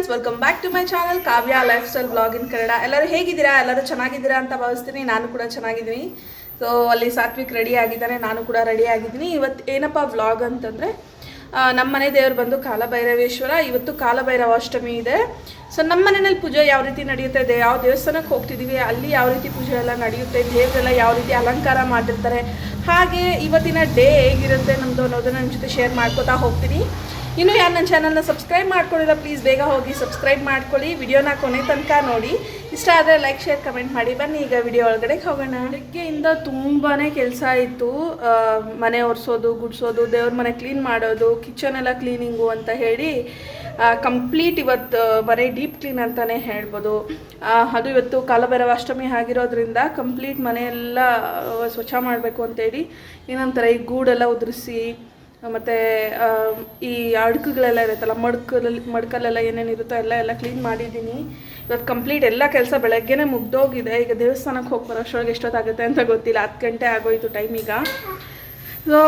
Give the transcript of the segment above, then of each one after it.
Friends welcome back to my channel Kavya life style blog in Kannada ಎಲ್ಲರೂ ಹೇಗಿದ್ದೀರಾ? ಎಲ್ಲರೂ ಚೆನ್ನಾಗಿದ್ದೀರಾ ಅಂತ ಭಾವಿಸ್ತೀನಿ. ನಾನು ಕೂಡ ಚೆನ್ನಾಗಿದ್ದೀನಿ. ಸೊ ಅಲ್ಲಿ ಸಾತ್ವಿಕ್ ರೆಡಿ ಆಗಿದ್ದಾನೆ. ನಾನು ಕೂಡ ರೆಡಿ ಆಗಿದ್ದೀನಿ. ಇವತ್ತು ಏನಪ್ಪ ವ್ಲಾಗ್ ಅಂತಂದರೆ ನಮ್ಮ ಮನೆ ದೇವರು ಬಂದು ಕಾಲಭೈರವೇಶ್ವರ. ಇವತ್ತು ಕಾಲಭೈರವಾಷ್ಟಮಿ ಇದೆ. ಸೊ ನಮ್ಮ ಮನೆಯಲ್ಲಿ ಪೂಜೆ ಯಾವ ರೀತಿ ನಡೆಯುತ್ತೆ? ದೇ ಯಾವ ದೇವಸ್ಥಾನಕ್ಕೆ ಹೋಗ್ತಿದ್ದೀವಿ ಅಲ್ಲಿ ಯಾವ ರೀತಿ ಪೂಜೆ ಎಲ್ಲ ನಡೆಯುತ್ತೆ? ದೇವರೆಲ್ಲ ಯಾವ ರೀತಿ ಅಲಂಕಾರ ಮಾಡಿರ್ತಾರೆ ಹಾಗೆ ಇವತ್ತಿನ ಡೇ ಹೇಗಿರುತ್ತೆ ನಮ್ಮದು ಅನ್ನೋದನ್ನ ನಿಮ್ಮ ಜೊತೆ ಶೇರ್ ಮಾಡ್ಕೋತಾ ಹೋಗ್ತೀನಿ. ಇನ್ನು ಯಾರು ನನ್ನ ಚಾನಲ್ನ ಸಬ್ಸ್ಕ್ರೈಬ್ ಮಾಡ್ಕೊಳ್ಳಿಲ್ಲ ಪ್ಲೀಸ್ ಬೇಗ ಹೋಗಿ ಸಬ್ಸ್ಕ್ರೈಬ್ ಮಾಡ್ಕೊಳ್ಳಿ. ವಿಡಿಯೋನ ಕೊನೆ ತನಕ ನೋಡಿ. ಇಷ್ಟ ಆದರೆ ಲೈಕ್ ಶೇರ್ ಕಮೆಂಟ್ ಮಾಡಿ. ಬನ್ನಿ, ಈಗ ವಿಡಿಯೋ ಒಳಗಡೆ ಹೋಗೋಣ. ಬೆಳಗ್ಗೆಯಿಂದ ತುಂಬಾ ಕೆಲಸ ಇತ್ತು. ಮನೆ ಒರೆಸೋದು, ಗುಡಿಸೋದು, ದೇವ್ರ ಮನೆ ಕ್ಲೀನ್ ಮಾಡೋದು ಕಿಚನ್ ಎಲ್ಲ ಕ್ಲೀನಿಂಗು ಅಂತ ಹೇಳಿ ಕಂಪ್ಲೀಟ್ ಇವತ್ತು ಬರೀ ಡೀಪ್ ಕ್ಲೀನ್ ಅಂತಲೇ ಹೇಳ್ಬೋದು. ಅದು ಇವತ್ತು ಕಾಲಭೈರವಾಷ್ಟಮಿ ಆಗಿರೋದ್ರಿಂದ ಕಂಪ್ಲೀಟ್ ಮನೆಯೆಲ್ಲ ಸ್ವಚ್ಛ ಮಾಡಬೇಕು ಅಂತೇಳಿ ಏನಂತಾರೆ ಈ ಗೂಡೆಲ್ಲ ಉದುರಿಸಿ ಮತ್ತು ಈ ಅಡ್ಕುಗಳೆಲ್ಲ ಇರುತ್ತಲ್ಲ ಮಡ್ಕಲಲ್ಲಿ ಮಡ್ಕಲ್ಲೆಲ್ಲ ಏನೇನು ಇರುತ್ತೋ ಎಲ್ಲ ಎಲ್ಲ ಕ್ಲೀನ್ ಮಾಡಿದ್ದೀನಿ. ಇವತ್ತು ಕಂಪ್ಲೀಟ್ ಎಲ್ಲ ಕೆಲಸ ಬೆಳಗ್ಗೆನೇ ಮುಗ್ದೋಗಿದೆ. ಈಗ ದೇವಸ್ಥಾನಕ್ಕೆ ಹೋಗಿ ಬರೋಷ್ಟೊಳಗೆ ಎಷ್ಟೊತ್ತಾಗುತ್ತೆ ಅಂತ ಗೊತ್ತಿಲ್ಲ. ಹತ್ತು ಗಂಟೆ ಆಗೋಯಿತು ಟೈಮ್ ಈಗ. ಸೊ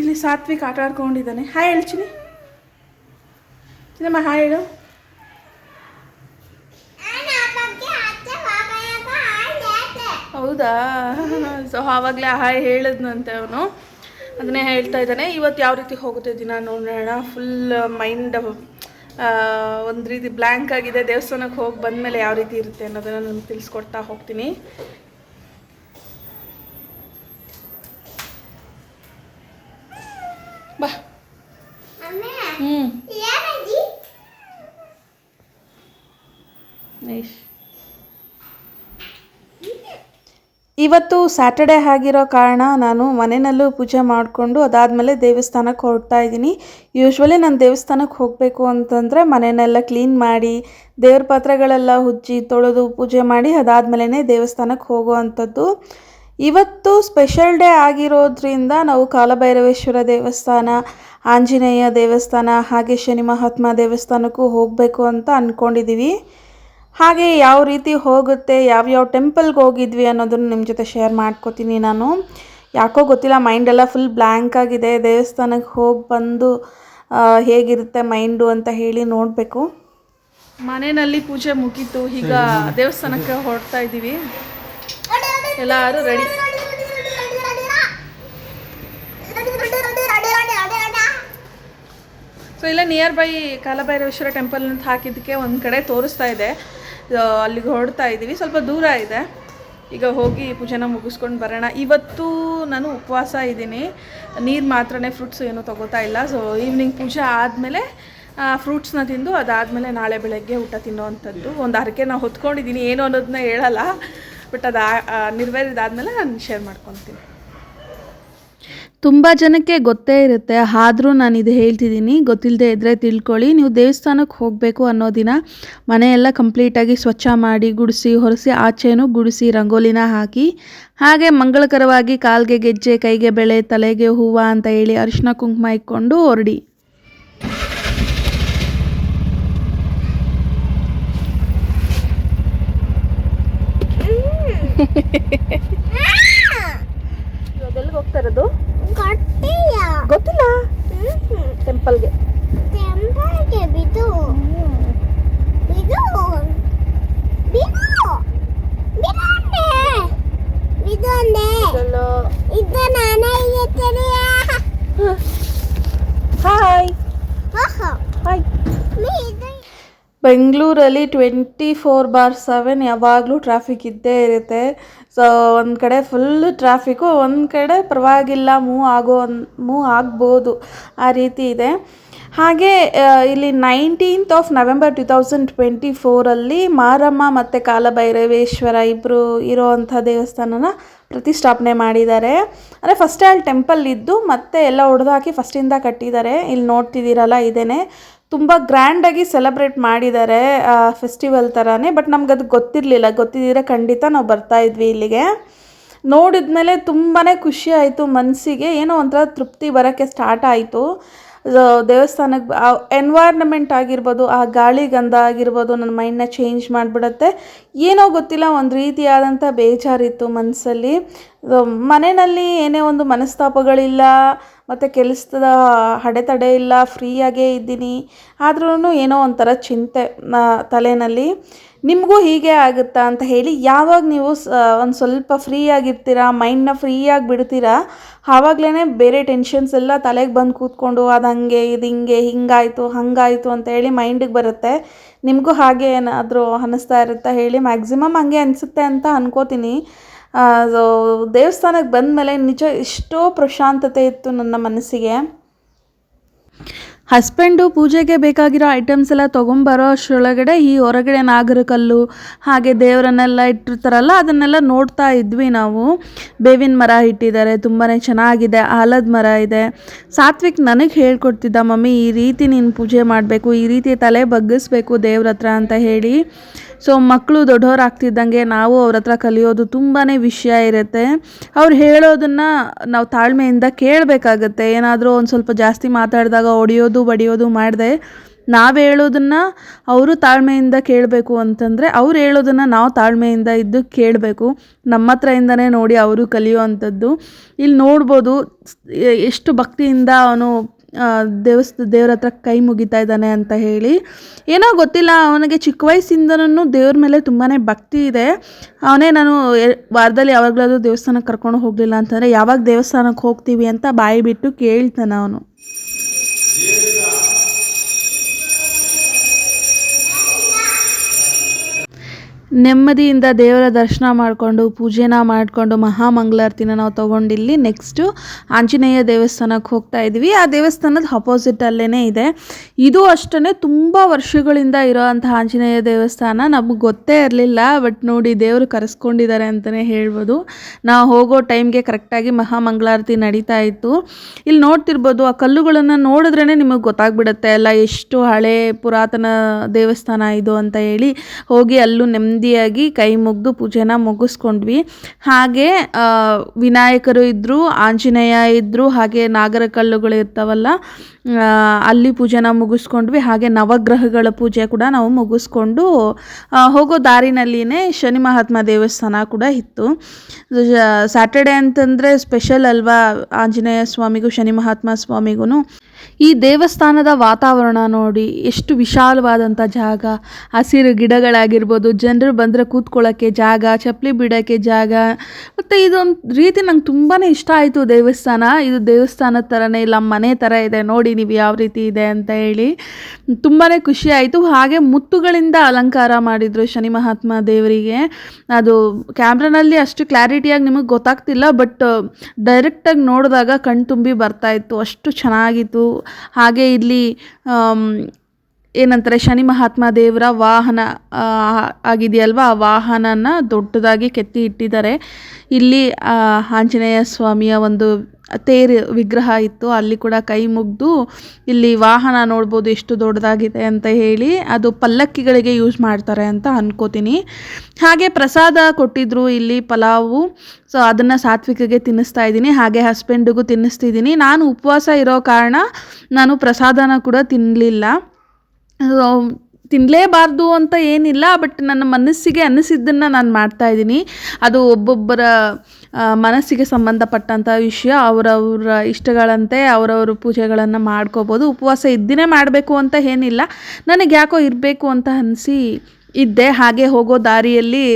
ಇಲ್ಲಿ ಸಾತ್ವಿಕ್ ಆಟ ಆಡ್ಕೊಂಡಿದ್ದಾನೆ. ಹಾಯ್ ಹೇಳ್ತೀನಿ ಚಿನ್ನಮ್ಮ ಹಾಯ್ ಹೇಳು. ಹೌದಾ? ಸೊ ಆವಾಗಲೇ ಹಾಯ್ ಹೇಳಿದ್ನಂತೆ ಅವನು. ಅದನ್ನೇ ಹೇಳ್ತಾ ಇದ್ದಾನೆ. ಇವತ್ತು ಯಾವ ರೀತಿ ಹೋಗುತ್ತೆ ದಿನ ನೋಡೋಣ. ಫುಲ್ ಮೈಂಡ್ ಒಂದು ರೀತಿ ಬ್ಲ್ಯಾಂಕ್ ಆಗಿದೆ. ದೇವಸ್ಥಾನಕ್ಕೆ ಹೋಗಿ ಬಂದಮೇಲೆ ಯಾವ ರೀತಿ ಇರುತ್ತೆ ಅನ್ನೋದನ್ನು ನಾನು ತಿಳಿಸ್ಕೊಡ್ತಾ ಹೋಗ್ತೀನಿ. ಬಾ. ಹ್ಞೂ ಇವತ್ತು ಸ್ಯಾಟರ್ಡೆ ಆಗಿರೋ ಕಾರಣ ನಾನು ಮನೆಯಲ್ಲೂ ಪೂಜೆ ಮಾಡಿಕೊಂಡು ಅದಾದಮೇಲೆ ದೇವಸ್ಥಾನಕ್ಕೆ ಹೊರಡ್ತಾ ಇದ್ದೀನಿ. ಯೂಶ್ವಲಿ ನಾನು ದೇವಸ್ಥಾನಕ್ಕೆ ಹೋಗಬೇಕು ಅಂತಂದರೆ ಮನೆಯನ್ನೆಲ್ಲ ಕ್ಲೀನ್ ಮಾಡಿ, ದೇವ್ರ ಪಾತ್ರೆಗಳೆಲ್ಲ ಉಜ್ಜಿ, ತೊಳೆದು ಪೂಜೆ ಮಾಡಿ ಅದಾದಮೇಲೆ ದೇವಸ್ಥಾನಕ್ಕೆ ಹೋಗೋ ಅಂಥದ್ದು ಇವತ್ತು ಸ್ಪೆಷಲ್ ಡೇ ಆಗಿರೋದ್ರಿಂದ ನಾವು ಕಾಲಭೈರವೇಶ್ವರ ದೇವಸ್ಥಾನ, ಆಂಜನೇಯ ದೇವಸ್ಥಾನ, ಹಾಗೆ ಶನಿ ಮಹಾತ್ಮ ದೇವಸ್ಥಾನಕ್ಕೂ ಹೋಗಬೇಕು ಅಂತ ಅಂದ್ಕೊಂಡಿದ್ದೀವಿ ಹಾಗೆ ಯಾವ ರೀತಿ ಹೋಗುತ್ತೆ ಯಾವ್ಯಾವ ಟೆಂಪಲ್ಗೆ ಹೋಗಿದ್ವಿ ಅನ್ನೋದನ್ನು ನಿಮ್ಮ ಜೊತೆ ಶೇರ್ ಮಾಡ್ಕೋತೀನಿ ನಾನು. ಯಾಕೋ ಗೊತ್ತಿಲ್ಲ ಮೈಂಡೆಲ್ಲ ಫುಲ್ ಬ್ಲ್ಯಾಂಕ್ ಆಗಿದೆ. ದೇವಸ್ಥಾನಕ್ಕೆ ಹೋಗಿ ಬಂದು ಹೇಗಿರುತ್ತೆ ಮೈಂಡು ಅಂತ ಹೇಳಿ ನೋಡಬೇಕು. ಮನೆಯಲ್ಲಿ ಪೂಜೆ ಮುಗೀತು. ಈಗ ದೇವಸ್ಥಾನಕ್ಕೆ ಹೊರಡ್ತಾ ಇದ್ದೀವಿ. ಎಲ್ಲರೂ ರೆಡಿ ಸೊ ಇಲ್ಲ ನಿಯರ್ ಬೈ ಕಾಲಭೈರವೇಶ್ವರ ಟೆಂಪಲ್ ಅಂತ ಹಾಕಿದ್ದಕ್ಕೆ ಒಂದು ಕಡೆ ತೋರಿಸ್ತಾ ಇದೆ. ಅಲ್ಲಿಗೆ ಹೊರಡ್ತಾ ಇದ್ದೀವಿ. ಸ್ವಲ್ಪ ದೂರ ಇದೆ. ಈಗ ಹೋಗಿ ಪೂಜೆನ ಮುಗಿಸ್ಕೊಂಡು ಬರೋಣ. ಇವತ್ತು ನಾನು ಉಪವಾಸ ಇದ್ದೀನಿ. ನೀರು ಮಾತ್ರನೇ ಫ್ರೂಟ್ಸ್ ಏನೂ ತೊಗೋತಾ ಇಲ್ಲ. ಸೊ ಈವ್ನಿಂಗ್ ಪೂಜೆ ಆದಮೇಲೆ ಫ್ರೂಟ್ಸ್ನ ತಿಂದು ಅದಾದಮೇಲೆ ನಾಳೆ ಬೆಳಗ್ಗೆ ಊಟ ತಿನ್ನೋ ಅಂಥದ್ದು ಒಂದು ಹರಕೆ ನಾವು ಹೊತ್ಕೊಂಡಿದ್ದೀನಿ. ಏನು ಅನ್ನೋದನ್ನ ಹೇಳಲ್ಲ. ಬಟ್ ಅದು ನಿರ್ವೇರಿದಾದ್ಮೇಲೆ ನಾನು ಶೇರ್ ಮಾಡ್ಕೊತೀನಿ. ತುಂಬ ಜನಕ್ಕೆ ಗೊತ್ತೇ ಇರುತ್ತೆ. ಆದರೂ ನಾನು ಇದು ಹೇಳ್ತಿದ್ದೀನಿ. ಗೊತ್ತಿಲ್ಲದೆ ಇದ್ದರೆ ತಿಳ್ಕೊಳ್ಳಿ. ನೀವು ದೇವಸ್ಥಾನಕ್ಕೆ ಹೋಗಬೇಕು ಅನ್ನೋ ದಿನ ಮನೆಯೆಲ್ಲ ಕಂಪ್ಲೀಟಾಗಿ ಸ್ವಚ್ಛ ಮಾಡಿ ಗುಡಿಸಿ, ಹೊರಸಿ, ಆಚೆನೂ ಗುಡಿಸಿ, ರಂಗೋಲಿನ ಹಾಕಿ, ಹಾಗೆ ಮಂಗಳಕರವಾಗಿ ಕಾಲ್ಗೆ ಗೆಜ್ಜೆ, ಕೈಗೆ ಬೆಳೆ, ತಲೆಗೆ ಹೂವು ಅಂತ ಹೇಳಿ ಅರಿಶಿನ ಕುಂಕುಮ ಇಕ್ಕೊಂಡು ಹೊರಡಿ. ಬಿಡು. ಬಿಡು. ಬಿಡು. ಗೊತ್ತಿಲ್ಲ ಟೆಂಪಲ್ಗೆ ಇದು ನಾನೇ ಇರುತ್ತೇನೆ ಹಾಯ್ ಹಾಯ್ ಬೆಂಗಳೂರಲ್ಲಿ ಟ್ವೆಂಟಿ ಫೋರ್ ಬಾರ್ ಸೆವೆನ್ ಯಾವಾಗಲೂ ಟ್ರಾಫಿಕ್ ಇದ್ದೇ ಇರುತ್ತೆ. ಸೊ ಒಂದು ಕಡೆ ಫುಲ್ ಟ್ರಾಫಿಕ್ಕು ಒಂದು ಕಡೆ ಪರವಾಗಿಲ್ಲ ಮೂವ್ ಆಗೋ ಮೂವ್ ಆಗ್ಬೋದು ಆ ರೀತಿ ಇದೆ. ಹಾಗೆ ಇಲ್ಲಿ nineteenth of November two thousand twenty ಫೋರಲ್ಲಿ Maramma ಮತ್ತು ಕಾಲಭೈರವೇಶ್ವರ ಇಬ್ಬರು ಇರೋವಂಥ ದೇವಸ್ಥಾನನ ಪ್ರತಿಷ್ಠಾಪನೆ ಮಾಡಿದ್ದಾರೆ. ಅಂದರೆ ಫಸ್ಟ್ ಅಲ್ಲಿ ಟೆಂಪಲ್ ಇದ್ದು ಮತ್ತೆ ಎಲ್ಲ ಹೊಡೆದು ಹಾಕಿ ಫಸ್ಟಿಂದ ಕಟ್ಟಿದ್ದಾರೆ. ಇಲ್ಲಿ ನೋಡ್ತಿದ್ದೀರಲ್ಲ, ಇದೇನೆ. ತುಂಬ ಗ್ರ್ಯಾಂಡಾಗಿ ಸೆಲೆಬ್ರೇಟ್ ಮಾಡಿದ್ದಾರೆ ಫೆಸ್ಟಿವಲ್ ಥರನೇ ಬಟ್ ನಮ್ಗೆ ಅದು ಗೊತ್ತಿರಲಿಲ್ಲ. ಗೊತ್ತಿದ್ದರೆ ಖಂಡಿತ ನಾವು ಬರ್ತಾ ಇದ್ವಿ ಇಲ್ಲಿಗೆ. ನೋಡಿದ್ಮೇಲೆ ತುಂಬಾ ಖುಷಿ ಆಯಿತು ಮನಸ್ಸಿಗೆ ಏನೋ ಒಂಥರ ತೃಪ್ತಿ ಬರೋಕ್ಕೆ ಸ್ಟಾರ್ಟ್ ಆಯಿತು. ದೇವಸ್ಥಾನಕ್ಕೆ ಆ ಎನ್ವೈರ್ನಮೆಂಟ್ ಆಗಿರ್ಬೋದು, ಆ ಗಾಳಿ ಗಂಧ ಆಗಿರ್ಬೋದು, ನನ್ನ ಮೈಂಡನ್ನ ಚೇಂಜ್ ಮಾಡಿಬಿಡತ್ತೆ. ಏನೋ ಗೊತ್ತಿಲ್ಲ, ಒಂದು ರೀತಿಯಾದಂಥ ಬೇಜಾರಿತ್ತು ಮನಸ್ಸಲ್ಲಿ ಮನೆಯಲ್ಲಿ ಏನೇ ಒಂದು ಮನಸ್ತಾಪಗಳಿಲ್ಲ, ಮತ್ತು ಕೆಲಸದ ಅಡೆತಡೆ ಇಲ್ಲ ಫ್ರೀಯಾಗೇ ಇದ್ದೀನಿ ಆದ್ರೂ ಏನೋ ಒಂಥರ ಚಿಂತೆ ತಲೆಯಲ್ಲಿ ನಿಮಗೂ ಹೀಗೆ ಆಗುತ್ತಾ ಅಂತ ಹೇಳಿ ಯಾವಾಗ ನೀವು ಒಂದು ಸ್ವಲ್ಪ ಫ್ರೀ ಆಗಿರ್ತೀರಾ ಮೈಂಡ್ನ ಫ್ರೀಯಾಗಿ ಬಿಡ್ತೀರಾ ಆವಾಗಲೇ ಬೇರೆ ಟೆನ್ಷನ್ಸ್ ಎಲ್ಲ ತಲೆಗೆ ಬಂದು ಕೂತ್ಕೊಂಡು ಅದು ಹಂಗೆ, ಇದು ಹಿಂಗೆ, ಹಿಂಗಾಯಿತು, ಹಂಗಾಯಿತು ಅಂತ ಹೇಳಿ ಮೈಂಡಿಗೆ ಬರುತ್ತೆ. ನಿಮಗೂ ಹಾಗೆ ಏನಾದರೂ ಅನ್ನಿಸ್ತಾ ಇರುತ್ತಾ ಹೇಳಿ ಮ್ಯಾಕ್ಸಿಮಮ್ ಹಂಗೆ ಅನಿಸುತ್ತೆ ಅಂತ ಅನ್ಕೋತೀನಿ. ದೇವಸ್ಥಾನಕ್ಕೆ ಬಂದಮೇಲೆ ನಿಜ ಎಷ್ಟೋ ಪ್ರಶಾಂತತೆ ಇತ್ತು ನನ್ನ ಮನಸ್ಸಿಗೆ. ಹಸ್ಬೆಂಡು ಪೂಜೆಗೆ ಬೇಕಾಗಿರೋ ಐಟಮ್ಸ್ ಎಲ್ಲ ತೊಗೊಂಬರೋ ಅಷ್ಟರೊಳಗಡೆ ಈ ಹೊರಗಡೆ ನಾಗರಕಲ್ಲು, ಹಾಗೆ ದೇವರನ್ನೆಲ್ಲ ಇಟ್ಟಿರ್ತಾರಲ್ಲ, ಅದನ್ನೆಲ್ಲ ನೋಡ್ತಾ ಇದ್ವಿ ನಾವು. ಬೇವಿನ ಮರ ಇಟ್ಟಿದ್ದಾರೆ ತುಂಬಾ ಚೆನ್ನಾಗಿದೆ, ಆಲದ ಮರ ಇದೆ. ಸಾತ್ವಿಕ್ ನನಗೆ ಹೇಳ್ಕೊಡ್ತಿದ್ದ, ಮಮ್ಮಿ, ಈ ರೀತಿ ನೀನು ಪೂಜೆ ಮಾಡಬೇಕು, ಈ ರೀತಿ ತಲೆ ಬಗ್ಗಿಸ್ಬೇಕು ದೇವ್ರ ಹತ್ರ, ಅಂತ ಹೇಳಿ. ಸೊ ಮಕ್ಕಳು ದೊಡ್ಡವರಾಗ್ತಿದ್ದಂಗೆ ನಾವು ಅವ್ರ ಹತ್ರ ಕಲಿಯೋದು ತುಂಬಾ ವಿಷಯ ಇರುತ್ತೆ. ಅವ್ರು ಹೇಳೋದನ್ನು ನಾವು ತಾಳ್ಮೆಯಿಂದ ಕೇಳಬೇಕಾಗತ್ತೆ. ಏನಾದರೂ ಒಂದು ಸ್ವಲ್ಪ ಜಾಸ್ತಿ ಮಾತಾಡಿದಾಗ ಹೊಡೆಯೋದು ಬಡಿಯೋದು ಮಾಡಿದೆ, ನಾವು ಹೇಳೋದನ್ನು ಅವರು ತಾಳ್ಮೆಯಿಂದ ಕೇಳಬೇಕು ಅಂತಂದರೆ ಅವ್ರು ಹೇಳೋದನ್ನು ನಾವು ತಾಳ್ಮೆಯಿಂದ ಇದ್ದು ಕೇಳಬೇಕು. ನಮ್ಮ ಹತ್ರದಿಂದನೇ ನೋಡಿ ಅವರು ಕಲಿಯೋ ಅಂಥದ್ದು. ಇಲ್ಲಿ ನೋಡ್ಬೋದು ಎಷ್ಟು ಭಕ್ತಿಯಿಂದ ಅವನು ದೇವಸ್ಥ ದೇವ್ರ ಹತ್ರ ಕೈ ಮುಗಿತಾ ಇದ್ದಾನೆ ಅಂತ ಹೇಳಿ. ಏನೋ ಗೊತ್ತಿಲ್ಲ, ಅವನಿಗೆ ಚಿಕ್ಕ ವಯಸ್ಸಿಂದನೂ ದೇವ್ರ ಮೇಲೆ ತುಂಬಾ ಭಕ್ತಿ ಇದೆ. ಅವನೇ ನಾನು ವಾರದಲ್ಲಿ ಯಾವಾಗಲಾದ್ರೂ ದೇವಸ್ಥಾನಕ್ಕೆ ಕರ್ಕೊಂಡು ಹೋಗಲಿಲ್ಲ ಅಂತಂದರೆ, ಯಾವಾಗ ದೇವಸ್ಥಾನಕ್ಕೆ ಹೋಗ್ತೀವಿ ಅಂತ ಬಾಯಿ ಬಿಟ್ಟು ಕೇಳ್ತಾನೆ ಅವನು. ನೆಮ್ಮದಿಯಿಂದ ದೇವರ ದರ್ಶನ ಮಾಡಿಕೊಂಡು, ಪೂಜೆನ ಮಾಡಿಕೊಂಡು ಮಹಾಮಂಗಳಾರತಿನ ನಾವು ತೊಗೊಂಡಿಲ್ಲಿ ನೆಕ್ಸ್ಟು ಆಂಜನೇಯ ದೇವಸ್ಥಾನಕ್ಕೆ ಹೋಗ್ತಾ ಇದ್ವಿ. ಆ ದೇವಸ್ಥಾನದ ಅಪೋಸಿಟಲ್ಲೇ ಇದೆ. ಇದು ಅಷ್ಟೇ ತುಂಬ ವರ್ಷಗಳಿಂದ ಇರೋವಂಥ ಆಂಜನೇಯ ದೇವಸ್ಥಾನ. ನಮಗೆ ಗೊತ್ತೇ ಇರಲಿಲ್ಲ ಬಟ್ ನೋಡಿ ದೇವರು ಕರೆಸ್ಕೊಂಡಿದ್ದಾರೆ ಅಂತಲೇ ಹೇಳ್ಬೋದು. ನಾವು ಹೋಗೋ ಟೈಮ್ಗೆ ಕರೆಕ್ಟಾಗಿ ಮಹಾಮಂಗಳಾರತಿ ನಡೀತಾ ಇತ್ತು. ಇಲ್ಲಿ ನೋಡ್ತಿರ್ಬೋದು, ಆ ಕಲ್ಲುಗಳನ್ನು ನೋಡಿದ್ರೇ ನಿಮಗೆ ಗೊತ್ತಾಗ್ಬಿಡುತ್ತೆ. ಎಲ್ಲ ಎಷ್ಟು ಹಳೆ ಪುರಾತನ ದೇವಸ್ಥಾನ ಇದು ಅಂತ ಹೇಳಿ ಹೋಗಿ ಅಲ್ಲೂ ನೆಮ್ಮದಿಯಾಗಿ ಕೈ ಮುಗಿದು ಪೂಜೆನ ಮುಗಿಸ್ಕೊಂಡ್ವಿ. ಹಾಗೆ ವಿನಾಯಕರು ಇದ್ದರು ಆಂಜನೇಯ ಇದ್ದರು ಹಾಗೆ ನಾಗರ ಕಲ್ಲುಗಳು ಇರ್ತಾವಲ್ಲ ಅಲ್ಲಿ ಪೂಜೆನ ಮುಗಿಸ್ಕೊಂಡ್ವಿ. ಹಾಗೆ ನವಗ್ರಹಗಳ ಪೂಜೆ ಕೂಡ ನಾವು ಮುಗಿಸ್ಕೊಂಡು ಹೋಗೋ ದಾರಿನಲ್ಲಿನೇ ಶನಿ ಮಹಾತ್ಮ ದೇವಸ್ಥಾನ ಕೂಡ ಇತ್ತು. ಸ್ಯಾಟರ್ಡೆ ಅಂತಂದರೆ ಸ್ಪೆಷಲ್ ಅಲ್ವಾ, ಆಂಜನೇಯ ಸ್ವಾಮಿಗೂ, ಶನಿ ಮಹಾತ್ಮ ಸ್ವಾಮಿಗೂ ಈ ದೇವಸ್ಥಾನದ ವಾತಾವರಣ ನೋಡಿ ಎಷ್ಟು ವಿಶಾಲವಾದಂಥ ಜಾಗ. ಹಸಿರು ಗಿಡಗಳಾಗಿರ್ಬೋದು, ಜನರು ಬಂದರೆ ಕೂತ್ಕೊಳ್ಳೋಕ್ಕೆ ಜಾಗ, ಚಪ್ಪಲಿ ಬಿಡೋಕ್ಕೆ ಜಾಗ. ಮತ್ತು ಇದೊಂದು ರೀತಿ ನಂಗೆ ತುಂಬಾ ಇಷ್ಟ ಆಯಿತು ದೇವಸ್ಥಾನ. ಇದು ದೇವಸ್ಥಾನದ ಥರನೇ ಇಲ್ಲ, ಮನೆ ಥರ ಇದೆ. ನೋಡಿ ನೀವು ಯಾವ ರೀತಿ ಇದೆ ಅಂತ ಹೇಳಿ ತುಂಬಾ ಖುಷಿ ಆಯಿತು. ಹಾಗೆ ಮುತ್ತುಗಳಿಂದ ಅಲಂಕಾರ ಮಾಡಿದರು ಶನಿ ಮಹಾತ್ಮ ದೇವರಿಗೆ. ಅದು ಕ್ಯಾಮ್ರಾನಲ್ಲಿ ಅಷ್ಟು ಕ್ಲಾರಿಟಿಯಾಗಿ ನಿಮಗೆ ಗೊತ್ತಾಗ್ತಿಲ್ಲ, ಬಟ್ ಡೈರೆಕ್ಟಾಗಿ ನೋಡಿದಾಗ ಕಣ್ತುಂಬಿ ತುಂಬಿ ಬರ್ತಾ ಇತ್ತು. ಅಷ್ಟು ಚೆನ್ನಾಗಿತ್ತು. ಹಾಗೆ ಇಲ್ಲಿ ಏನಂತಾರೆ, ಶನಿ ಮಹಾತ್ಮ ದೇವರ ವಾಹನ ಆಗಿದೆಯಲ್ವ? ಆ ವಾಹನನ ದೊಡ್ಡದಾಗಿ ಕೆತ್ತಿ ಇಟ್ಟಿದ್ದಾರೆ. ಇಲ್ಲಿ ಆಂಜನೇಯ ಸ್ವಾಮಿಯ ಒಂದು ತೇರು ವಿಗ್ರಹ ಇತ್ತು. ಅಲ್ಲಿ ಕೂಡ ಕೈ ಮುಗಿದು ಇಲ್ಲಿ ವಾಹನ ನೋಡ್ಬೋದು ಎಷ್ಟು ದೊಡ್ಡದಾಗಿದೆ ಅಂತ ಹೇಳಿ ಅದು ಪಲ್ಲಕ್ಕಿಗಳಿಗೆ ಯೂಸ್ ಮಾಡ್ತಾರೆ ಅಂತ ಅನ್ಕೋತೀನಿ. ಹಾಗೆ ಪ್ರಸಾದ ಕೊಟ್ಟಿದ್ರು ಇಲ್ಲಿ ಪಲಾವು. ಸೊ ಅದನ್ನು ಸಾತ್ವಿಕಗೆ ತಿನ್ನಿಸ್ತಾ ಇದ್ದೀನಿ. ಹಾಗೆ ಹಸ್ಬೆಂಡಿಗೂ ತಿನ್ನಿಸ್ತಿದ್ದೀನಿ. ನಾನು ಉಪವಾಸ ಇರೋ ಕಾರಣ ನಾನು ಪ್ರಸಾದನ ಕೂಡ ತಿನ್ನಲಿಲ್ಲ ತಿನ್ನಲೇಬಾರ್ದು ಅಂತ ಏನಿಲ್ಲ ಬಟ್ ನನ್ನ ಮನಸ್ಸಿಗೆ ಅನ್ನಿಸಿದ್ದನ್ನು ನಾನು ಮಾಡ್ತಾ ಇದ್ದೀನಿ. ಅದು ಒಬ್ಬೊಬ್ಬರ ಮನಸ್ಸಿಗೆ ಸಂಬಂಧಪಟ್ಟಂಥ ವಿಷಯ, ಅವರವರ ಇಷ್ಟಗಳಂತೆ ಅವರವ್ರ ಪೂಜೆಗಳನ್ನು ಮಾಡ್ಕೋಬೋದು. ಉಪವಾಸ ಇದ್ದಿನೇ ಮಾಡಬೇಕು ಅಂತ ಏನಿಲ್ಲ. ನನಗೆ ಯಾಕೋ ಇರಬೇಕು ಅಂತ ಅನಿಸಿ ಇದ್ದೆ. ಹಾಗೆ ಹೋಗೋ ದಾರಿಯಲ್ಲಿ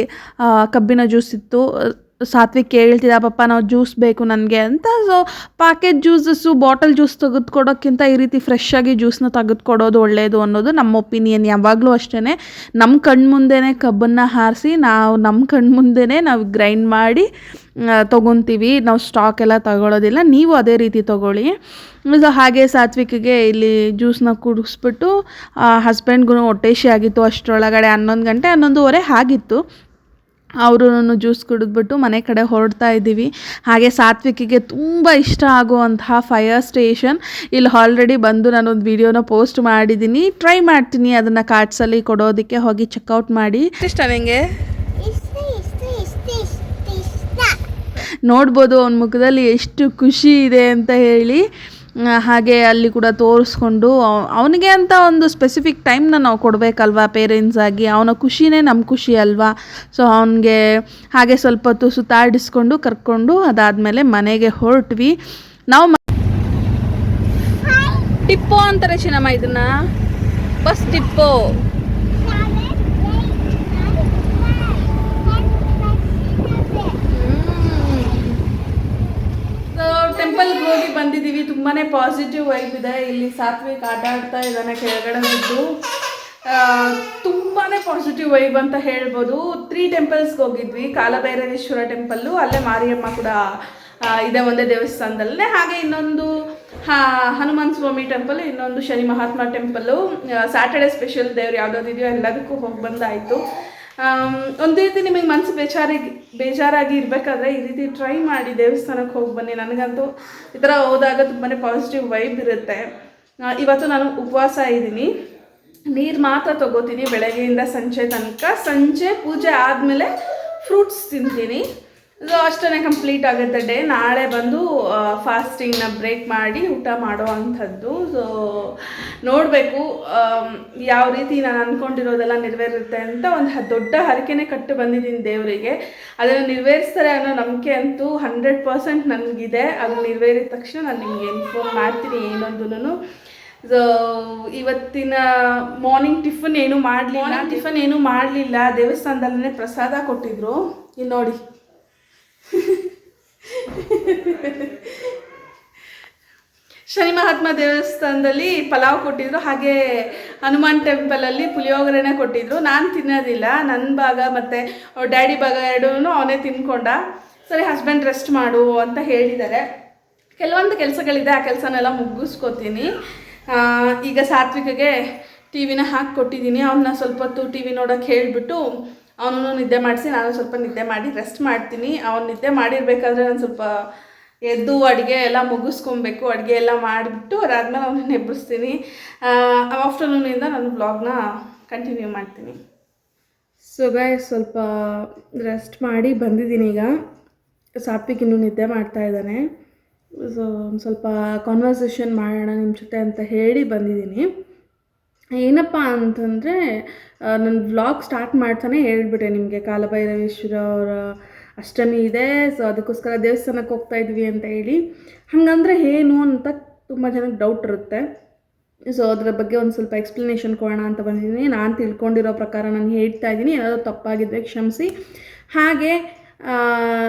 ಕಬ್ಬಿನ ಜ್ಯೂಸ್ ಇತ್ತು. ಸಾತ್ವಿಕ್ ಕೇಳ್ತಿದ್ದ ಪಪ್ಪ ನಾವು ಜ್ಯೂಸ್ ಬೇಕು ನನಗೆ ಅಂತ. So packet juices bottle juice ತೆಗೆದುಕೊಡೋಕ್ಕಿಂತ ಈ ರೀತಿ ಫ್ರೆಶ್ ಆಗಿ ಜ್ಯೂಸ್ನ ತೆಗೆದುಕೊಡೋದು ಒಳ್ಳೆಯದು ಅನ್ನೋದು ನಮ್ಮ ಒಪಿನಿಯನ್ ಯಾವಾಗಲೂ ಅಷ್ಟೇ ನಮ್ಮ ಕಣ್ಮುಂದೆನೇ ಕಬ್ಬನ್ನು ಹಾರಿಸಿ ನಾವು ನಮ್ಮ ಕಣ್ಮುಂದೆನೇ ನಾವು ಗ್ರೈಂಡ್ ಮಾಡಿ ತೊಗೊತೀವಿ. ನಾವು ಸ್ಟಾಕ್ ಎಲ್ಲ ತಗೊಳ್ಳೋದಿಲ್ಲ ನೀವು ಅದೇ ರೀತಿ ತೊಗೊಳ್ಳಿ. ಸೊ ಹಾಗೆ ಸಾತ್ವಿಕಿಗೆ ಇಲ್ಲಿ ಜ್ಯೂಸ್ನ ಕುಡಿಸ್ಬಿಟ್ಟು ಹಸ್ಬೆಂಡ್ಗೂ ಹೊಟ್ಟೆಶಿ ಆಗಿತ್ತು ಅಷ್ಟರೊಳಗಡೆ ಹನ್ನೊಂದು ಗಂಟೆ, ಹನ್ನೊಂದುವರೆ ಆಗಿತ್ತು. ಅವರು ಜ್ಯೂಸ್ ಕುಡಿದ್ಬಿಟ್ಟು ಮನೆ ಕಡೆ ಹೊರಡ್ತಾ ಇದ್ದೀವಿ. ಹಾಗೆ ಸಾತ್ವಿಕಿಗೆ ತುಂಬ ಇಷ್ಟ ಆಗುವಂತಹ ಫೈರ್ ಸ್ಟೇಷನ್. ಇಲ್ಲಿ ಆಲ್ರೆಡಿ ಬಂದು ನಾನೊಂದು ವಿಡಿಯೋನ ಪೋಸ್ಟ್ ಮಾಡಿದ್ದೀನಿ. ಟ್ರೈ ಮಾಡ್ತೀನಿ ಅದನ್ನು ಕಾರ್ಡ್ಸಲ್ಲಿ ಕೊಡೋದಕ್ಕೆ. ಹೋಗಿ ಚೆಕ್ಔಟ್ ಮಾಡಿ. ಇಷ್ಟ ನನಗೆ ಇಷ್ಟ ಇಷ್ಟ ಇಷ್ಟ ಇಷ್ಟ ಇಷ್ಟ. ನೋಡ್ಬೋದು ಅವನ ಮುಖದಲ್ಲಿ ಎಷ್ಟು ಖುಷಿ ಇದೆ ಅಂತ ಹೇಳಿ. ಹಾಗೆ ಅಲ್ಲಿ ಕೂಡ ತೋರಿಸ್ಕೊಂಡು ಅವನಿಗೆ ಅಂತ ಒಂದು ಸ್ಪೆಸಿಫಿಕ್ ಟೈಮ್ನ ನಾವು ಕೊಡಬೇಕಲ್ವಾ ಪೇರೆಂಟ್ಸ್ ಆಗಿ? ಅವನ ಖುಷಿನೇ ನಮ್ಮ ಖುಷಿ ಅಲ್ವಾ? ಸೊ ಅವನಿಗೆ ಹಾಗೆ ಸ್ವಲ್ಪ ಹೊತ್ತು ಸುತ್ತಾಡಿಸ್ಕೊಂಡು ಕರ್ಕೊಂಡು ಅದಾದಮೇಲೆ ಮನೆಗೆ ಹೊರಟ್ವಿ. ನಾವು ಟಿಪ್ಪೋ ಅಂತಾರೆ ಚಿನ್ನಮ್ಮ ಇದನ್ನ. ಬಸ್ ಟಿಪ್ಪೋ ಸೊ ಟೆಂಪಲ್ಗೆ ಹೋಗಿ ಬಂದಿದ್ದೀವಿ. ತುಂಬಾ ಪಾಸಿಟಿವ್ ವೈಬ್ ಇದೆ. ಇಲ್ಲಿ ಸಾತ್ವಿಕ್ ಆಟ ಆಡ್ತಾ ಇದ್ದಾನೆ ಕೆಳಗಡೆ ಬಿದ್ದು ತುಂಬಾ ಪಾಸಿಟಿವ್ ವೈಬ್ ಅಂತ ಹೇಳ್ಬೋದು. ತ್ರೀ ಟೆಂಪಲ್ಸ್ಗೆ ಹೋಗಿದ್ವಿ. ಕಾಲಭೈರವೇಶ್ವರ ಟೆಂಪಲ್ಲು ಅಲ್ಲೇ ಮಾರಿಯಮ್ಮ ಕೂಡ ಇದೆ ಒಂದೇ ದೇವಸ್ಥಾನದಲ್ಲೇ. ಹಾಗೆ ಇನ್ನೊಂದು ಹನುಮಾನ್ ಸ್ವಾಮಿ ಟೆಂಪಲ್ ಇನ್ನೊಂದು Shani Mahatma temple Saturday special ದೇವ್ರು ಯಾವುದಾದಿದೆಯೋ ಎಲ್ಲದಕ್ಕೂ ಹೋಗಿ ಬಂದಾಯಿತು. ಒಂದು ರೀತಿ ನಿಮಗೆ ಮನಸ್ಸು ಬೇಜಾರಿ, ಬೇಜಾರಾಗಿ ಇರಬೇಕಾದ್ರೆ ಈ ರೀತಿ ಟ್ರೈ ಮಾಡಿ ದೇವಸ್ಥಾನಕ್ಕೆ ಹೋಗಿ ಬನ್ನಿ. ನನಗಂತೂ ಈ ಥರ ಹೋದಾಗ ತುಂಬಾ ಪಾಸಿಟಿವ್ ವೈಬ್ ಇರುತ್ತೆ. ಇವತ್ತು ನಾನು ಉಪವಾಸ ಇದ್ದೀನಿ. ನೀರು ಮಾತ್ರ ತಗೋತೀನಿ ಬೆಳಗ್ಗೆಯಿಂದ ಸಂಜೆ ತನಕ. ಸಂಜೆ ಪೂಜೆ ಆದಮೇಲೆ ಫ್ರೂಟ್ಸ್ ತಿಂತೀನಿ. ಸೊ ಅಷ್ಟೇ ಕಂಪ್ಲೀಟ್ ಆಗುತ್ತೆ ಡೇ ನಾಳೆ ಬಂದು ಫಾಸ್ಟಿಂಗ್ನ ಬ್ರೇಕ್ ಮಾಡಿ ಊಟ ಮಾಡೋ ಅಂಥದ್ದು. ಸೊ ನೋಡಬೇಕು ಯಾವ ರೀತಿ ನಾನು ಅಂದ್ಕೊಂಡಿರೋದೆಲ್ಲ ನೆರವೇರುತ್ತೆ ಅಂತ ಒಂದು ದೊಡ್ಡ ಹರಕೆನೆ ಕಟ್ಟು ಬಂದಿದ್ದೀನಿ ದೇವರಿಗೆ. ಅದನ್ನು ನೆರವೇರಿಸ್ತಾರೆ ಅನ್ನೋ ನಂಬಿಕೆ ಅಂತೂ ಹಂಡ್ರೆಡ್ ಪರ್ಸೆಂಟ್ ನನಗಿದೆ. ಅದು ನೆರವೇರಿದ ತಕ್ಷಣ ನಾನು ನಿಮಗೆ ಇನ್ಫಾರ್ಮ್ ಮಾಡ್ತೀನಿ ಏನೊಂದು ಸೊ ಇವತ್ತಿನ ಮಾರ್ನಿಂಗ್ ಟಿಫನ್ ಏನು ಮಾಡಲಿಲ್ಲ. ಟಿಫನ್ ಏನು ಮಾಡಲಿಲ್ಲ. ದೇವಸ್ಥಾನದಲ್ಲೇ ಪ್ರಸಾದ ಕೊಟ್ಟಿದ್ರು. ಇಲ್ಲಿ ನೋಡಿ. ಶನಿ ಮಹಾತ್ಮ ದೇವಸ್ಥಾನದಲ್ಲಿ ಪಲಾವ್ ಕೊಟ್ಟಿದ್ರು, ಹಾಗೆ ಹನುಮಾನ್ ಟೆಂಪಲಲ್ಲಿ ಪುಳಿಯೋಗರೆನೇ ಕೊಟ್ಟಿದ್ರು. ನಾನು ತಿನ್ನೋದಿಲ್ಲ ನನ್ನ ಭಾಗ ಮತ್ತು ಡ್ಯಾಡಿ ಭಾಗ ಎರಡೂ ಅವನೇ ತಿನ್ಕೊಂಡ. ಸರಿ ಹಸ್ಬೆಂಡ್ ರೆಸ್ಟ್ ಮಾಡು ಅಂತ ಹೇಳಿದ್ದಾರೆ. ಕೆಲವೊಂದು ಕೆಲಸಗಳಿದೆ, ಆ ಕೆಲಸನೆಲ್ಲ ಮುಗಿಸ್ಕೊತೀನಿ. ಈಗ ಸಾತ್ವಿಕಗೆ ಟಿ ವಿನ ಹಾಕಿ ಕೊಟ್ಟಿದ್ದೀನಿ. ಅವನ್ನ ಸ್ವಲ್ಪ ಹೊತ್ತು ಟಿ ವಿ ನೋಡೋಕ್ಕೆ ಹೇಳಿಬಿಟ್ಟು ಅವನನ್ನು ನಿದ್ದೆ ಮಾಡಿಸಿ, ನಾನು ಸ್ವಲ್ಪ ನಿದ್ದೆ ಮಾಡಿ ರೆಸ್ಟ್ ಮಾಡ್ತೀನಿ. ಅವನು ನಿದ್ದೆ ಮಾಡಿರಬೇಕಾದ್ರೆ ನಾನು ಸ್ವಲ್ಪ ಎದ್ದು ಅಡುಗೆ ಎಲ್ಲ ಮುಗಿಸ್ಕೊಬೇಕು, ಅಡುಗೆ ಎಲ್ಲ ಮಾಡಿಬಿಟ್ಟು ಅದಾದ್ಮೇಲೆ ಅವನನ್ನ ಎಬ್ಬಿಸ್ತೀನಿ. ಆಫ್ಟರ್ನೂನಿಂದ ನಾನು ಬ್ಲಾಗ್ನ ಕಂಟಿನ್ಯೂ ಮಾಡ್ತೀನಿ. ಸೊ ಗಾಯ್ ಸ್ವಲ್ಪ ರೆಸ್ಟ್ ಮಾಡಿ ಬಂದಿದ್ದೀನಿ ಈಗ. ಸಾಪಿಗೆ ಇನ್ನೂ ನಿದ್ದೆ ಮಾಡ್ತಾ ಇದ್ದಾನೆ. ಸೊ ಸ್ವಲ್ಪ ಕಾನ್ವರ್ಸೇಷನ್ ಮಾಡೋಣ ನಿಮ್ಮ ಜೊತೆ ಅಂತ ಹೇಳಿ ಬಂದಿದ್ದೀನಿ. ಏನಪ್ಪ ಅಂತಂದರೆ ನನ್ನ ವ್ಲಾಗ್ ಸ್ಟಾರ್ಟ್ ಮಾಡ್ತಾನೆ ಹೇಳ್ಬಿಟ್ಟೆ ನಿಮಗೆ ಕಾಲಭೈರವೇಶ್ವರ ಅವರ ಅಷ್ಟಮಿ ಇದೆ ಸೊ ಅದಕ್ಕೋಸ್ಕರ ದೇವಸ್ಥಾನಕ್ಕೆ ಹೋಗ್ತಾ ಇದ್ವಿ ಅಂತ ಹೇಳಿ. ಹಾಗಂದ್ರೆ ಏನು ಅಂತ ತುಂಬ ಜನಕ್ಕೆ ಡೌಟ್ ಇರುತ್ತೆ. ಸೊ ಅದರ ಬಗ್ಗೆ ಒಂದು ಸ್ವಲ್ಪ ಎಕ್ಸ್ಪ್ಲನೇಷನ್ ಕೊಡೋಣ ಅಂತ ಬಂದಿದ್ದೀನಿ. ನಾನು ತಿಳ್ಕೊಂಡಿರೋ ಪ್ರಕಾರ ನಾನು ಹೇಳ್ತಾ ಇದ್ದೀನಿ. ಏನಾದರೂ ತಪ್ಪಾಗಿದ್ದರೆ ಕ್ಷಮಿಸಿ. ಹಾಗೆ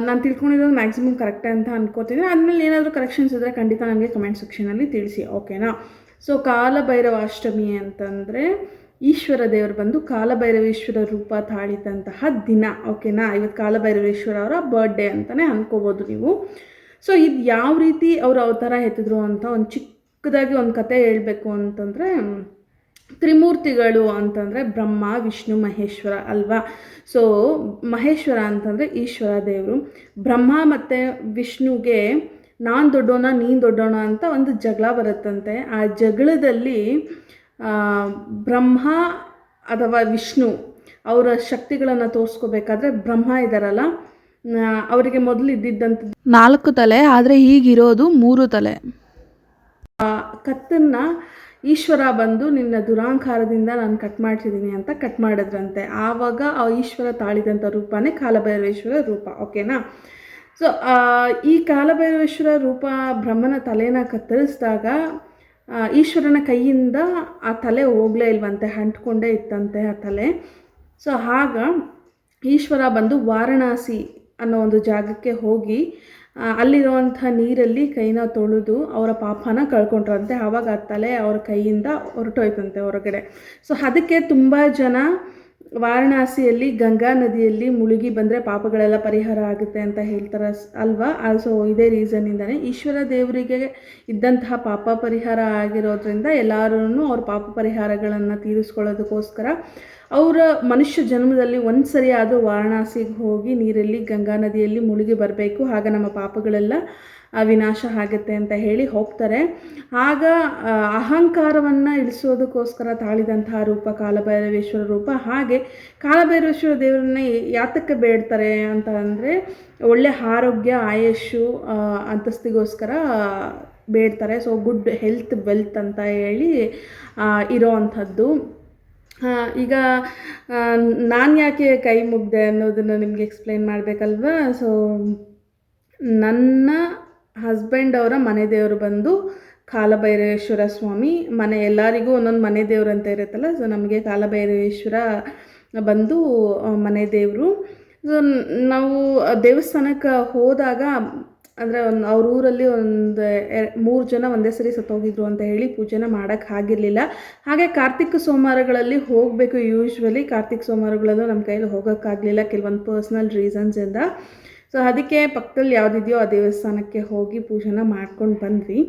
ನಾನು ತಿಳ್ಕೊಂಡಿರೋದು ಮ್ಯಾಕ್ಸಿಮಮ್ ಕರೆಕ್ಟೇ ಅಂತ ಅನ್ಕೋತೀನಿ. ಆದಮೇಲೆ ಏನಾದರೂ ಕರೆಕ್ಷನ್ಸ್ ಇದ್ದರೆ ಖಂಡಿತ ನನಗೆ ಕಮೆಂಟ್ ಸೆಕ್ಷನಲ್ಲಿ ತಿಳಿಸಿ ಓಕೆನಾ ಸೊ ಕಾಲಭೈರವ ಅಷ್ಟಮಿ ಅಂತಂದರೆ ಈಶ್ವರ ದೇವರು ಬಂದು ಕಾಲಭೈರವೇಶ್ವರ ರೂಪ ತಾಳಿದಂತಹ ದಿನ ಓಕೆನಾ ಇವತ್ತು ಕಾಲಭೈರವೇಶ್ವರ ಅವರ ಬರ್ಡೇ ಅಂತಲೇ ಅನ್ಕೋಬೋದು ನೀವು. ಸೊ ಇದು ಯಾವ ರೀತಿ ಅವರು ಅವತಾರ ಎತ್ತಿದ್ರು ಅಂತ ಒಂದು ಚಿಕ್ಕದಾಗಿ ಒಂದು ಕತೆ ಹೇಳಬೇಕು ಅಂತಂದರೆ, ತ್ರಿಮೂರ್ತಿಗಳು ಅಂತಂದರೆ ಬ್ರಹ್ಮ, ವಿಷ್ಣು, ಮಹೇಶ್ವರ ಅಲ್ವಾ? ಸೊ ಮಹೇಶ್ವರ ಅಂತಂದರೆ ಈಶ್ವರ ದೇವರು. ಬ್ರಹ್ಮ ಮತ್ತು ವಿಷ್ಣುಗೆ ನಾನು ದೊಡ್ಡೋಣ ನೀನು ದೊಡ್ಡೋಣ ಅಂತ ಒಂದು ಜಗಳ ಬರುತ್ತಂತೆ. ಆ ಜಗಳದಲ್ಲಿ ಬ್ರಹ್ಮ ಅಥವಾ ವಿಷ್ಣು ಅವರ ಶಕ್ತಿಗಳನ್ನು ತೋರಿಸ್ಕೋಬೇಕಾದ್ರೆ ಬ್ರಹ್ಮ ಇದ್ದಾರಲ್ಲ ಅವರಿಗೆ ಮೊದಲು ಇದ್ದಿದ್ದಂಥ ನಾಲ್ಕು ತಲೆ ಆದರೆ ಈಗಿರೋದು ಮೂರು ತಲೆ. ಕತ್ತನ್ನ ಈಶ್ವರ ಬಂದು ನಿನ್ನ ದುರಾಂಕಾರದಿಂದ ನಾನು ಕಟ್ ಮಾಡ್ತಿದ್ದೀನಿ ಅಂತ ಕಟ್ ಮಾಡಿದ್ರಂತೆ. ಆವಾಗ ಆ ಈಶ್ವರ ತಾಳಿದಂಥ ರೂಪನೇ ಕಾಲಭೈರವೇಶ್ವರ ರೂಪ ಓಕೆನಾ? ಸೊ ಈ ಕಾಲಭೈರವೇಶ್ವರ ರೂಪ ಬ್ರಹ್ಮನ ತಲೆನ ಕತ್ತರಿಸಿದಾಗ ಈಶ್ವರನ ಕೈಯಿಂದ ಆ ತಲೆ ಹೋಗಲೇ ಇಲ್ವಂತೆ ಅಂಟ್ಕೊಂಡೇ ಇತ್ತಂತೆ ಆ ತಲೆ. ಸೊ ಆಗ ಈಶ್ವರ ಬಂದು ವಾರಣಾಸಿ ಅನ್ನೋ ಒಂದು ಜಾಗಕ್ಕೆ ಹೋಗಿ ಅಲ್ಲಿರುವಂಥ ನೀರಲ್ಲಿ ಕೈನ ತೊಳೆದು ಅವರ ಪಾಪನ ಕಳ್ಕೊಂಡ್ರಂತೆ. ಆವಾಗ ಆ ತಲೆ ಅವ್ರ ಕೈಯಿಂದ ಹೊರಟೋಯ್ತಂತೆ ಹೊರಗಡೆ. ಸೊ ಅದಕ್ಕೆ ತುಂಬ ಜನ ವಾರಣಾಸಿಯಲ್ಲಿ ಗಂಗಾ ನದಿಯಲ್ಲಿ ಮುಳುಗಿ ಬಂದರೆ ಪಾಪಗಳೆಲ್ಲ ಪರಿಹಾರ ಆಗುತ್ತೆ ಅಂತ ಹೇಳ್ತಾರೆ ಅಲ್ವಾ? ಸೊ ಇದೇ ಇಂದಾನೆ ಈಶ್ವರ ದೇವರಿಗೆ ಇದ್ದಂತಹ ಪಾಪ ಪರಿಹಾರ ಆಗಿರೋದ್ರಿಂದ ಎಲ್ಲರೂ ಅವ್ರ ಪಾಪ ಪರಿಹಾರಗಳನ್ನು ತೀರಿಸ್ಕೊಳ್ಳೋದಕ್ಕೋಸ್ಕರ ಅವರ ಮನುಷ್ಯ ಜನ್ಮದಲ್ಲಿ ಒಂದು ಸರಿ ಆದರೂ ವಾರಣಾಸಿಗೆ ಹೋಗಿ ನೀರಲ್ಲಿ ಗಂಗಾ ನದಿಯಲ್ಲಿ ಮುಳುಗಿ ಬರಬೇಕು. ಆಗ ನಮ್ಮ ಪಾಪಗಳೆಲ್ಲ ವಿನಾಶ ಆಗುತ್ತೆ ಅಂತ ಹೇಳಿ ಹೋಗ್ತಾರೆ. ಆಗ ಅಹಂಕಾರವನ್ನು ಇಳಿಸೋದಕ್ಕೋಸ್ಕರ ತಾಳಿದಂತಹ ರೂಪ ಕಾಲಭೈರವೇಶ್ವರ ರೂಪ. ಹಾಗೆ ಕಾಲಭೈರವೇಶ್ವರ ದೇವರನ್ನ ಯಾತಕ್ಕೆ ಬೇಡ್ತಾರೆ ಅಂತ ಅಂದರೆ ಒಳ್ಳೆ ಆರೋಗ್ಯ, ಆಯಸ್ಸು ಅಂತಸ್ತಿಗೋಸ್ಕರ ಬೇಡ್ತಾರೆ. ಸೊ ಗುಡ್ ಹೆಲ್ತ್ ವೆಲ್ತ್ ಅಂತ ಹೇಳಿ ಇರೋ ಅಂಥದ್ದು ಈಗ ನಾನು ಯಾಕೆ ಕೈ ಮುಗ್ದೆ ಅನ್ನೋದನ್ನು ನಿಮಗೆ ಎಕ್ಸ್ಪ್ಲೈನ್ ಮಾಡಬೇಕಲ್ವಾ? ಸೊ ನನ್ನ ಹಸ್ಬೆಂಡ್ ಅವರ ಮನೆ ದೇವರು ಬಂದು ಕಾಲಭೈರವೇಶ್ವರ ಸ್ವಾಮಿ ಮನೆ ಎಲ್ಲರಿಗೂ ಒಂದೊಂದು ಮನೆ ದೇವರು ಅಂತ ಇರುತ್ತಲ್ಲ ಸೊ ನಮಗೆ ಕಾಲಭೈರವೇಶ್ವರ ಬಂದು ಮನೆ ದೇವರು. ಸೊ ನಾವು ದೇವಸ್ಥಾನಕ್ಕೆ ಹೋದಾಗ, ಅಂದರೆ ಒಂದು ಅವ್ರ ಊರಲ್ಲಿ ಒಂದು ಮೂರು ಜನ ಒಂದೇ ಸರಿ ಸತ್ತೋಗಿದ್ರು ಅಂತ ಹೇಳಿ ಪೂಜೆನ ಮಾಡೋಕ್ಕೆ ಆಗಿರಲಿಲ್ಲ. ಹಾಗೆ ಕಾರ್ತಿಕ ಸೋಮವಾರಗಳಲ್ಲಿ ಹೋಗಬೇಕು ಯೂಶ್ವಲಿ ಕಾರ್ತಿಕ ಸೋಮವಾರಗಳಲ್ಲೂ ನಮ್ಮ ಕೈಯಲ್ಲಿ ಹೋಗೋಕ್ಕಾಗಲಿಲ್ಲ ಕೆಲವೊಂದು ಪರ್ಸ್ನಲ್ ರೀಸನ್ಸಿಂದ ಸೊ ಅದಕ್ಕೆ ಪಕ್ಕದಲ್ಲಿ ಯಾವುದಿದೆಯೋ ಆ ದೇವಸ್ಥಾನಕ್ಕೆ ಹೋಗಿ ಪೂಜೆನ ಮಾಡ್ಕೊಂಡು ಬಂದ್ವಿ.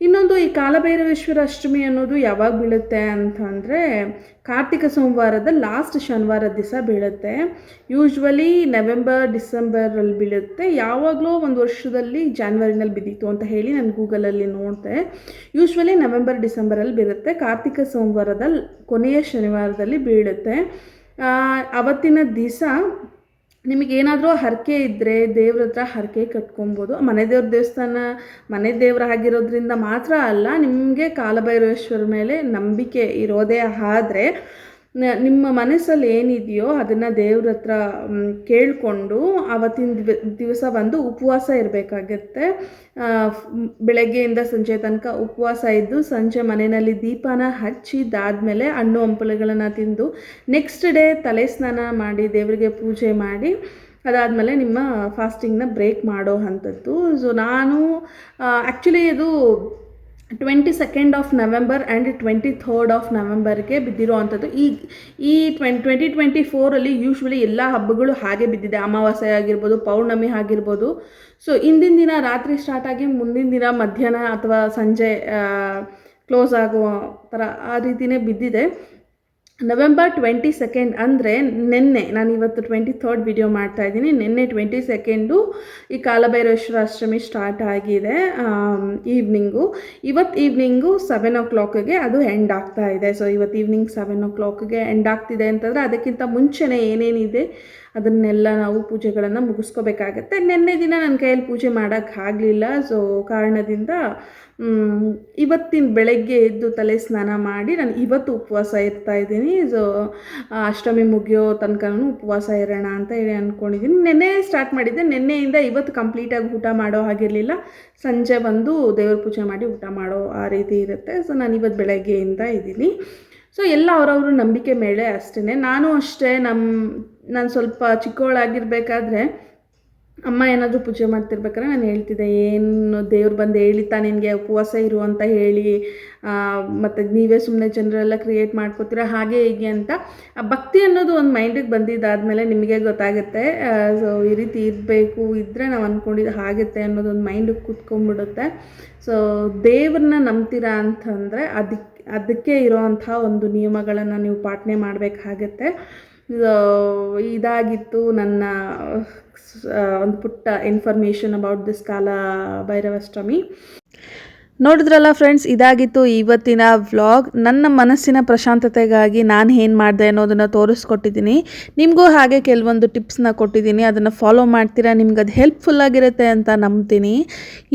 ಇನ್ನೊಂದು ಈ ಕಾಲಭೈರವೇಶ್ವರ ಅಷ್ಟಮಿ ಅನ್ನೋದು ಯಾವಾಗ ಬೀಳುತ್ತೆ ಅಂತ ಅಂದರೆ ಕಾರ್ತಿಕ ಸೋಮವಾರದ ಲಾಸ್ಟ್ ಶನಿವಾರದ ದಿವಸ ಬೀಳುತ್ತೆ. ಯೂಶ್ವಲಿ ನವೆಂಬರ್ ಡಿಸೆಂಬರಲ್ಲಿ ಬೀಳುತ್ತೆ. ಯಾವಾಗಲೂ ಒಂದು ವರ್ಷದಲ್ಲಿ ಜಾನ್ವರಿನಲ್ಲಿ ಬಿದ್ದಿತ್ತು ಅಂತ ಹೇಳಿ ನಾನು ಗೂಗಲಲ್ಲಿ ನೋಡಿದೆ. ಯೂಶ್ವಲಿ ನವೆಂಬರ್ ಡಿಸೆಂಬರಲ್ಲಿ ಬೀರುತ್ತೆ ಕಾರ್ತಿಕ ಸೋಮವಾರದ ಕೊನೆಯ ಶನಿವಾರದಲ್ಲಿ ಬೀಳುತ್ತೆ. ಅವತ್ತಿನ ದಿವಸ ನಿಮಗೇನಾದರೂ ಹರಕೆ ಇದ್ದರೆ ದೇವ್ರ ಹತ್ರ ಹರಕೆ ಕಟ್ಕೊಬೋದು. ಮನೆ ದೇವ್ರ ದೇವಸ್ಥಾನ, ಮನೆ ದೇವ್ರ ಆಗಿರೋದ್ರಿಂದ ಮಾತ್ರ ಅಲ್ಲ, ನಿಮಗೆ ಕಾಲಭೈರವೇಶ್ವರ ಮೇಲೆ ನಂಬಿಕೆ ಇರೋದೇ ಆದರೆ ನಿಮ್ಮ ಮನಸ್ಸಲ್ಲಿ ಏನಿದೆಯೋ ಅದನ್ನು ದೇವ್ರ ಹತ್ರ ಕೇಳಿಕೊಂಡು ಆವತ್ತಿನ ದಿವಸ ಬಂದು ಉಪವಾಸ ಇರಬೇಕಾಗತ್ತೆ. ಬೆಳಗ್ಗೆಯಿಂದ ಸಂಜೆ ತನಕ ಉಪವಾಸ ಇದ್ದು ಸಂಜೆ ಮನೆಯಲ್ಲಿ ದೀಪನ ಹಚ್ಚಿದ್ದಾದಮೇಲೆ ಹಣ್ಣು ಹಂಪಲುಗಳನ್ನು ತಿಂದು ನೆಕ್ಸ್ಟ್ ಡೇ ತಲೆ ಸ್ನಾನ ಮಾಡಿ ದೇವರಿಗೆ ಪೂಜೆ ಮಾಡಿ ಅದಾದಮೇಲೆ ನಿಮ್ಮ ಫಾಸ್ಟಿಂಗ್ನ ಬ್ರೇಕ್ ಮಾಡೋ ಅಂಥದ್ದು ಸೊ ನಾನು ಆ್ಯಕ್ಚುಲಿ ಇದು twenty second of November and twenty third of ನವೆಂಬರ್ಗೆ ಬಿದ್ದಿರೋ ಅಂಥದ್ದು. ಈ ಈ ಟ್ವೆನ್ ಟ್ವೆಂಟಿ ಟ್ವೆಂಟಿ ಫೋರಲ್ಲಿ ಯೂಶ್ವಲಿ ಎಲ್ಲ ಹಬ್ಬಗಳು ಹಾಗೆ ಬಿದ್ದಿದೆ. ಅಮಾವಾಸ್ಯೆ ಆಗಿರ್ಬೋದು, ಪೌರ್ಣಮಿ ಆಗಿರ್ಬೋದು. ಸೊ ಇಂದಿನ ದಿನ ರಾತ್ರಿ ಸ್ಟಾರ್ಟ್ ಆಗಿ ಮುಂದಿನ ದಿನ ಮಧ್ಯಾಹ್ನ ಅಥವಾ ಸಂಜೆ ಕ್ಲೋಸ್ ಆಗುವ ಥರ ಆ ರೀತಿಯೇ ಬಿದ್ದಿದೆ. ನವೆಂಬರ್ ಟ್ವೆಂಟಿ ಸೆಕೆಂಡ್ ಅಂದರೆ ನಿನ್ನೆ, ನಾನು ಇವತ್ತು ಟ್ವೆಂಟಿ ಥರ್ಡ್ ವಿಡಿಯೋ ಮಾಡ್ತಾ ಇದ್ದೀನಿ. ನಿನ್ನೆ ಟ್ವೆಂಟಿ ಸೆಕೆಂಡು ಈ ಕಾಲಭೈರೇಶ್ವರ ಅಷ್ಟಮಿ ಸ್ಟಾರ್ಟ್ ಆಗಿದೆ ಈವ್ನಿಂಗು ಇವತ್ತು ಈವ್ನಿಂಗು ಸೆವೆನ್ ಓ ಕ್ಲಾಕ್ಗೆ ಅದು ಎಂಡ್ ಆಗ್ತಾ ಇದೆ. ಸೊ ಇವತ್ತು ಈವ್ನಿಂಗ್ ಸೆವೆನ್ ಓ ಕ್ಲಾಕ್ಗೆ ಎಂಡ್ ಆಗ್ತಿದೆ ಅಂತಂದರೆ ಅದಕ್ಕಿಂತ ಮುಂಚೆನೇ ಏನೇನಿದೆ ಅದನ್ನೆಲ್ಲ ನಾವು ಪೂಜೆಗಳನ್ನು ಮುಗಿಸ್ಕೋಬೇಕಾಗತ್ತೆ. ನಿನ್ನೆ ದಿನ ನನ್ನ ಕೈಯಲ್ಲಿ ಪೂಜೆ ಮಾಡೋಕ್ಕಾಗಲಿಲ್ಲ ಸೊ ಕಾರಣದಿಂದ ಇವತ್ತಿನ ಬೆಳಗ್ಗೆ ಎದ್ದು ತಲೆ ಸ್ನಾನ ಮಾಡಿ ನಾನು ಇವತ್ತು ಉಪವಾಸ ಇರ್ತಾ ಇದ್ದೀನಿ. ಸೊ ಅಷ್ಟಮಿ ಮುಗಿಯೋ ತನಕನೂ ಉಪವಾಸ ಇರೋಣ ಅಂತ ಹೇಳಿ ಅಂದ್ಕೊಂಡಿದ್ದೀನಿ ನಿನ್ನೆ ಸ್ಟಾರ್ಟ್ ಮಾಡಿದ್ದೆ. ನಿನ್ನೆಯಿಂದ ಇವತ್ತು ಕಂಪ್ಲೀಟಾಗಿ ಊಟ ಮಾಡೋ ಹಾಗಿರಲಿಲ್ಲ. ಸಂಜೆ ಬಂದು ದೇವ್ರ ಪೂಜೆ ಮಾಡಿ ಊಟ ಮಾಡೋ ಆ ರೀತಿ ಇರುತ್ತೆ. ಸೊ ನಾನು ಇವತ್ತು ಬೆಳಗ್ಗೆಯಿಂದ ಇದ್ದೀನಿ. ಸೊ ಎಲ್ಲ ಅವರವ್ರ ನಂಬಿಕೆ ಮೇಲೆ ಅಷ್ಟೇ ನಾನು ಅಷ್ಟೇ ನಮ್ಮ ನಾನು ಸ್ವಲ್ಪ ಚಿಕ್ಕವಳಾಗಿರ್ಬೇಕಾದ್ರೆ ಅಮ್ಮ ಏನಾದರೂ ಪೂಜೆ ಮಾಡ್ತಿರ್ಬೇಕಾದ್ರೆ ನಾನು ಹೇಳ್ತಿದ್ದೆ, ಏನು ದೇವ್ರು ಬಂದು ಹೇಳಿತಾ ನಿನಗೆ, ಉಪವಾಸ ಇರು ಅಂತ ಹೇಳಿ ಮತ್ತು ನೀವೇ ಸುಮ್ಮನೆ ಜನರೆಲ್ಲ ಕ್ರಿಯೇಟ್ ಮಾಡ್ಕೋತೀರ, ಹಾಗೆ ಹೀಗೆ ಅಂತ. ಆ ಭಕ್ತಿ ಅನ್ನೋದು ಒಂದು ಮೈಂಡಿಗೆ ಬಂದಿದ್ದಾದಮೇಲೆ ನಿಮಗೆ ಗೊತ್ತಾಗುತ್ತೆ. ಸೊ ಈ ರೀತಿ ಇರಬೇಕು ಇದ್ದರೆ ನಾವು ಅಂದ್ಕೊಂಡಿದ್ದು ಆಗುತ್ತೆ ಅನ್ನೋದು ಒಂದು ಮೈಂಡಿಗೆ ಕೂತ್ಕೊಂಡ್ಬಿಡುತ್ತೆ. ಸೊ ದೇವ್ರನ್ನ ನಂಬ್ತೀರಾ ಅಂತಂದರೆ ಅದಕ್ಕೆ ಅದಕ್ಕೆ ಇರೋವಂಥ ಒಂದು ನಿಯಮಗಳನ್ನು ನೀವು ಪಾಠನೆ ಮಾಡಬೇಕಾಗತ್ತೆ ಇದಾಗಿತ್ತು ನನ್ನ ಒಂದು ಪುಟ್ಟ ಇನ್ಫಾರ್ಮೇಷನ್ ಅಬೌಟ್ ದಿಸ್ ಕಾಲ ಭೈರವಾಷ್ಟಮಿ ನೋಡಿದ್ರಲ್ಲ ಫ್ರೆಂಡ್ಸ್ ಇದಾಗಿತ್ತು ಇವತ್ತಿನ ವ್ಲಾಗ್ ನನ್ನ ಮನಸ್ಸಿನ ಪ್ರಶಾಂತತೆಗಾಗಿ ನಾನು ಏನು ಮಾಡಿದೆ ಅನ್ನೋದನ್ನು ತೋರಿಸ್ಕೊಟ್ಟಿದ್ದೀನಿ. ನಿಮಗೂ ಹಾಗೆ ಕೆಲವೊಂದು ಟಿಪ್ಸ್ನ ಕೊಟ್ಟಿದ್ದೀನಿ. ಅದನ್ನು ಫಾಲೋ ಮಾಡ್ತೀರಾ? ನಿಮ್ಗೆ ಅದು ಹೆಲ್ಪ್ಫುಲ್ ಆಗಿರುತ್ತೆ ಅಂತ ನಂಬ್ತೀನಿ.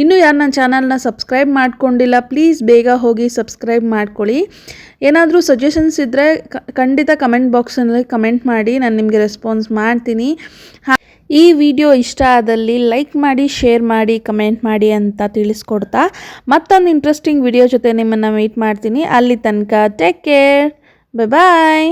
ಇನ್ನೂ ಯಾರು ನನ್ನ ಚಾನಲ್ನ ಸಬ್ಸ್ಕ್ರೈಬ್ ಮಾಡ್ಕೊಂಡಿಲ್ಲ ಪ್ಲೀಸ್ ಬೇಗ ಹೋಗಿ ಸಬ್ಸ್ಕ್ರೈಬ್ ಮಾಡ್ಕೊಳ್ಳಿ. ಏನಾದರೂ ಸಜೆಷನ್ಸ್ ಇದ್ದರೆ ಖಂಡಿತ ಕಮೆಂಟ್ ಬಾಕ್ಸಲ್ಲಿ ಕಮೆಂಟ್ ಮಾಡಿ, ನಾನು ನಿಮಗೆ ರೆಸ್ಪಾನ್ಸ್ ಮಾಡ್ತೀನಿ. ಈ ವಿಡಿಯೋ ಇಷ್ಟ ಆದಲ್ಲಿ ಲೈಕ್ ಮಾಡಿ, ಶೇರ್ ಮಾಡಿ, ಕಮೆಂಟ್ ಮಾಡಿ ಅಂತ ತಿಳಿಸ್ಕೊಡ್ತಾ ಮತ್ತೊಂದು ಇಂಟ್ರೆಸ್ಟಿಂಗ್ ವಿಡಿಯೋ ಜೊತೆ ನಿಮ್ಮನ್ನು ಮೀಟ್ ಮಾಡ್ತೀನಿ. ಅಲ್ಲಿ ತನಕ ಟೇಕ್ ಕೇರ್ ಬಾಯ್